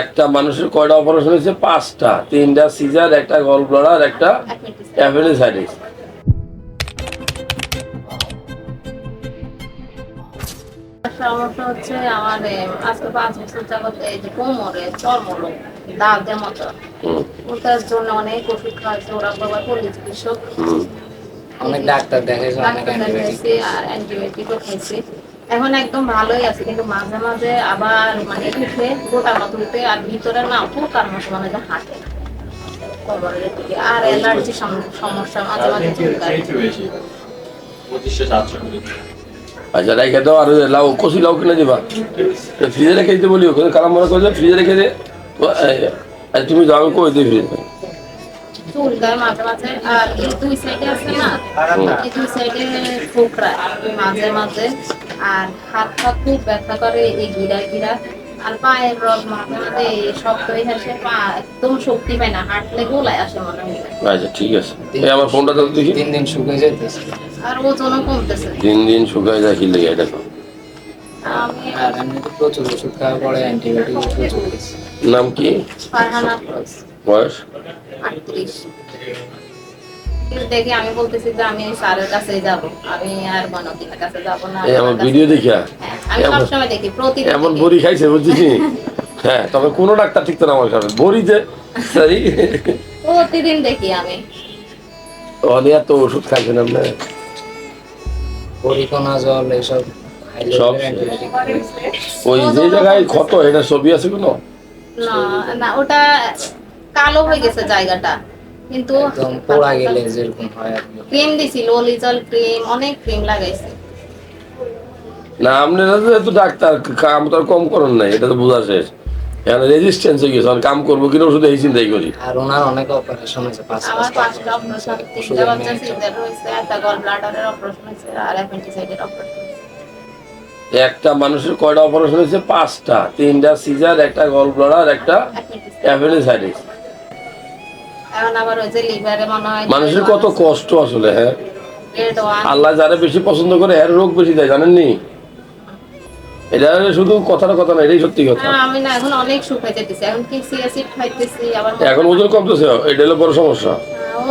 একটা মানুষের কয়টা অপারেশন হয়েছে? পাঁচটা। তিনটা সিজার একটা গল ব্লাডার একটা অ্যাপেন্ডিসাইটিস সমস্যা হচ্ছে আমার আজকে পাঁচ বছর যাবত এই যে কোমরে চর্মরোগ দাগের মতো ওটার জন্য অনেক ওষুধ খাওয়াচ্ছে ওরা বাবা পল্লী চিকিৎসক। অনেক ডাক্তার দেখাইছে অনেক ডাক্তার দেখাইছি আর অ্যান্টিবায়োটিকও খাইছি। এখন একদম ভালোই আছে কিন্তু মাঝে মাঝে আবার মানে উঠে গোটা মতো উঠে আর ভিতরে না পোকার মতো মানে হাঁটে আর অ্যালার্জি সমস্যা মাঝে মাঝে চুলকায়। আচ্ছা রেখে দাও আর লাউ কষি লাউ কিনে দিবা। ফ্রিজে রেখে দিতে বলি ওখানে কালাম মনে করছে ফ্রিজে রেখে দে। তুমি যাও আমি কই দিই ফ্রিজে। চুলকায় মাঝে মাঝে আর এই দুই সাইডে আছে না এই দুই সাইডে ঠোকরা মাঝে মাঝে আর হাত পা খুব ব্যথা করে এই গিরা গিরা আর পায়ের রগ মাঝে মাঝে শক্ত হয়ে আসে পা একদম শক্তি পায় না হাঁটলে গোলায় আসে মনে হয় আচ্ছা ঠিক আছে এই আমার ফোনটা তো দেখি তিন দিন শুকিয়ে যেতেছে আর ওজনও কমতেছে তিন দিন শুকায় যায় লেগে এটা আমি আর প্রচুর ওষুধ খাওয়ার পরে অ্যান্টিবায়োটিক নাম কি ফারহানা বয়স আটত্রিশ। দেখি আমি বলতেছি যে আমি স্যারের কাছে যাব। আমি আর বনকিনের কাছে যাব না এই আমার ভিডিও দেখিয়া? হ্যাঁ, আমি সবসময় দেখি প্রতিদিন এমন দেখি। বড়ি খাইছে বুঝছিস হ্যাঁ তবে কোনো ডাক্তার ঠিক তো না আমার সাথে বড়িতে সারি প্রতিদিন দেখি আমি। অনেক তো ওষুধ খাইছেন আপনি পরিকোনা জল এসব সব ওই যে জায়গায় ক্ষত এটা ছবি আছে কোনো? না না ওটা কালো হয়ে গেছে জায়গাটা। কিন্তু পোড়া গেলে যেরকম হয় ক্রিম দিছিল অলিজল ক্রিম অনেক ক্রিম লাগাইছে। না আপনারা তো ডাক্তার কাম তো কম করেন নাই এটা তো বোঝা শেষ। এখানে রেজিস্ট্যান্স হয়ে গেছে কাম করব কিনা ওষুধ এই চিন্তাই করি। আর ওনার অনেক অপারেশন হয়েছে পাঁচ আমার পাঁচটা পাঁচটা অপারেশন তিনটা বাচ্চা সিজার হয়েছে একটা গল ব্লাডারের অপারেশন হয়েছে আর অ্যাপেন্ডিসাইডের অপারেশন একটা মানুষের কয়টা অপারেশন হয়েছে? পাঁচটা। তিনটা সিজার একটা গল ব্লাডার একটা অ্যাপেন্ডিসাইটিস এখন আবার ওই যে লিভারে মনে হয় মানুষের কত কষ্ট আসলে হ্যাঁ? আল্লাহ যারা বেশি পছন্দ করে এর রোগ বেশি দেয় জানেননি? এটা শুধু কথার কথা না এটাই সত্যি কথা। আমি না এখন অনেক সুখ হয়ে যেতেছি। এখন কি সিএসিড খাইতেছি আবার এখন ওজন কমতেছে এটা হলো বড় সমস্যা।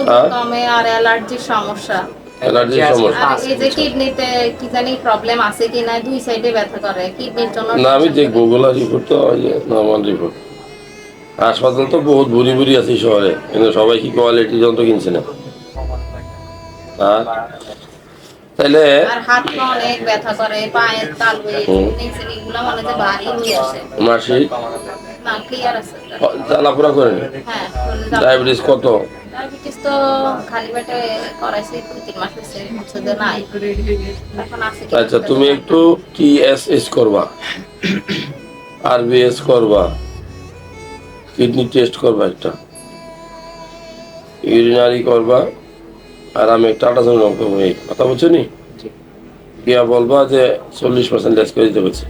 হ্যাঁ, কমে আর অ্যালার্জির সমস্যা। অ্যালার্জির সমস্যা। এই যে কিডনিতে কি জানি প্রবলেম আছে কি না দুই সাইডে ব্যথা করে। কিডনির জন্য না আমি দেখব ওগুলা রিপোর্ট তো নর্মাল রিপোর্ট হাসপাতাল তো বহুত বুড়ি বুড়ি আছে শহরে কিন্তু সবাই কি কোয়ালিটি যন্ত্র কিনছে না? আর? ভারী আসে মাসিক চালাপুরা করেন? হ্যাঁ ডায়াবেটিস কত? ডায়াবেটিস তো খালি পেটে করাইছি তিন মাস হয়েছে হচ্ছে যে নাই আচ্ছা তুমি একটু টিএসএস করবা। আরবিএস করবা। কিডনি টেস্ট করবা একটা। ইউরিনারি করবা আর আমি একটা আল্ট্রাসাউন্ড করব কথা বলছো নি? গিয়া বলবা যে চল্লিশ পার্সেন্ট লেস করে দিতে বলছে।